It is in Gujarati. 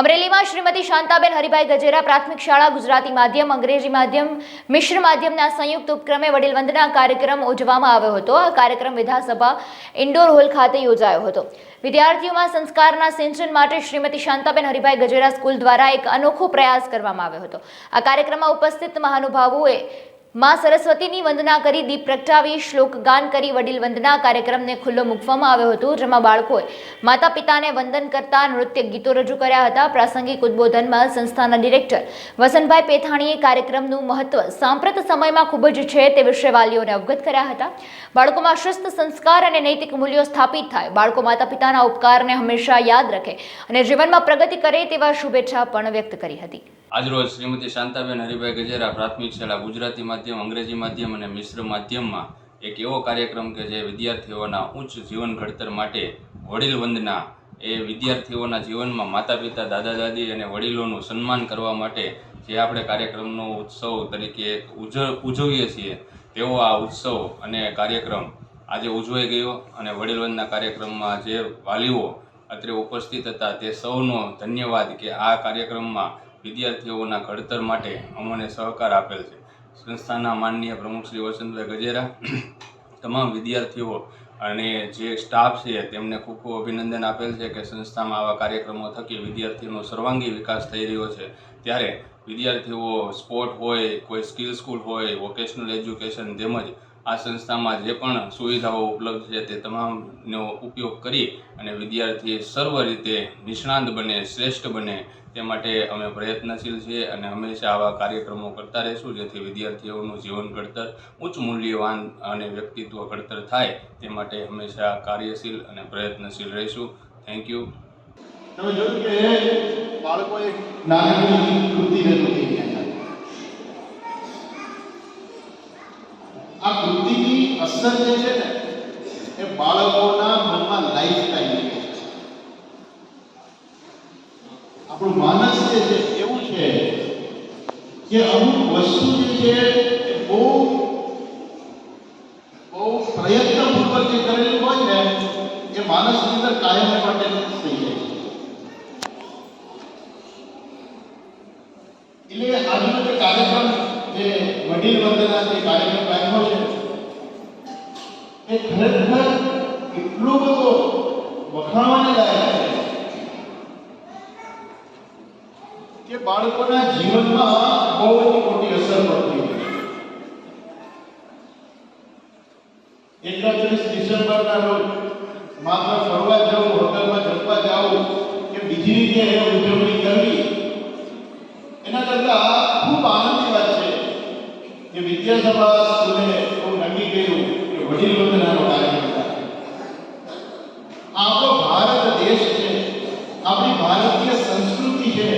અમરેલીમાં શ્રીમતી શાંતાબેન હરિભાઈ ગજેરા પ્રાથમિક શાળા, ગુજરાતી માધ્યમ, અંગ્રેજી માધ્યમ, મિશ્ર માધ્યમના સંયુક્ત ઉપક્રમે વડીલ વંદના કાર્યક્રમ ઉજવવામાં આવ્યો હતો. આ કાર્યક્રમ વિધાનસભા ઇન્ડોર હોલ ખાતે યોજાયો હતો. વિદ્યાર્થીઓમાં સંસ્કારના સિંચન માટે શ્રીમતી શાંતાબેન હરિભાઈ ગજેરા સ્કૂલ દ્વારા એક અનોખો પ્રયાસ કરવામાં આવ્યો હતો. આ કાર્યક્રમમાં ઉપસ્થિત મહાનુભાવોએ માં સરસ્વતીની વંદના કરી દીપ પ્રગટાવી, શ્લોક ગાન કરી, વડીલ વંદના કાર્યક્રમને ખુલ્લો મૂકવામાં આવ્યો હતો, જેમાં બાળકોએ માતા પિતાને વંદન કરતા નૃત્ય ગીતો રજૂ કર્યા હતા. પ્રાસંગિક ઉદ્બોધનમાં સંસ્થાના ડિરેક્ટર વસંતભાઈ પેથાણીએ કાર્યક્રમનું મહત્વ સાંપ્રત સમયમાં ખૂબ જ છે તે વિશે વાલીઓને અવગત કર્યા હતા. બાળકોમાં શિસ્ત, સંસ્કાર અને નૈતિક મૂલ્યો સ્થાપિત થાય. બાળકો માતા પિતાના ઉપકારને હંમેશા યાદ રાખે અને જીવનમાં પ્રગતિ કરે તેવા શુભેચ્છા પણ વ્યક્ત કરી હતી. આજરોજ શ્રીમતી શાંતાબેન હરિભાઈ ગજેરા પ્રાથમિક શાળા ગુજરાતી માધ્યમ, અંગ્રેજી માધ્યમ અને મિશ્ર માધ્યમમાં એક એવો કાર્યક્રમ કે જે વિદ્યાર્થીઓના ઉચ્ચ જીવન ઘડતર માટે વડીલ વંદના એ વિદ્યાર્થીઓના જીવનમાં માતા પિતા દાદા દાદી અને વડીલોનું સન્માન કરવા માટે જે આપણે કાર્યક્રમનો ઉત્સવ તરીકે ઉજવીએ છીએ, તેવો આ ઉત્સવ અને કાર્યક્રમ આજે ઉજવાઈ ગયો અને વડીલ વંદના કાર્યક્રમમાં જે વાલીઓ અત્રે ઉપસ્થિત હતા તે સૌનો ધન્યવાદ કે આ કાર્યક્રમમાં વિદ્યાર્થીઓના ઘડતર માટે અમને સહકાર આપેલ છે. સંસ્થાના માનનીય પ્રમુખ શ્રી વસંતભાઈ ગજેરા તમામ વિદ્યાર્થીઓ અને જે સ્ટાફ છે તેમને ખૂબ ખૂબ અભિનંદન આપેલ છે કે સંસ્થામાં આવા કાર્યક્રમો થકી વિદ્યાર્થીનો સર્વાંગી વિકાસ થઈ રહ્યો છે. ત્યારે વિદ્યાર્થીઓ સ્પોર્ટ હોય, કોઈ સ્કિલ સ્કૂલ હોય વોકેશનલ એજ્યુકેશન તેમજ આ સંસ્થામાં જે પણ સુવિધાઓ ઉપલબ્ધ છે તે તમામનો ઉપયોગ કરી અને વિદ્યાર્થી સર્વ રીતે નિષ્ણાંત બને, શ્રેષ્ઠ બને તે માટે અમે પ્રયત્નશીલ છીએ અને હંમેશા આવા કાર્યક્રમો કરતા રહીશું જેથી વિદ્યાર્થીઓનું જીવન ઘડતર ઉચ્ચ મૂલ્યવાન અને વ્યક્તિત્વ ઘડતર થાય તે માટે હંમેશા કાર્યશીલ અને પ્રયત્નશીલ રહીશું. થેન્ક યુ તમે જોયું કે બાળકોએ નાની કૃતિ રજૂ થઈ ગયા છે આ કૃતિની અસર જે છે ને એ બાળકોના મનમાં લાઈફ ટાઈમ આપણું માનસ જે છે, એવું છે કે અમુક વસ્તુ જે છે બહુ બહુ પ્રયત્નપૂર્વક જે કરેલું હોય ને, એ માણસની અંદર કાયમ માટે થઈ જાય એટલે આજનો જે કાર્યક્રમ જે વડીલ વંદના જે કાર્યક્રમ એ ખરેખર એટલો બધો વખાણવાને લાયક છે કે બાળકોના જીવનમાં બહુ મોટી અસર પડતી એકત્રીસ ડિસેમ્બરના રોજ માત્ર ફરવા જવું હોટલમાં જમવા જવું કે બીજી રીતે એને ઉજવણી કરવી, એના કરતા ખૂબ આનંદની વાત છે કે વિદ્યાસભા સ્કૂલે એવું નક્કી કર્યું કે વડીલ વંદનાનો કાર્યક્રમ થાય. આ આપણો ભારત દેશ છે આપણી ભારતીય સંસ્કૃતિ છે.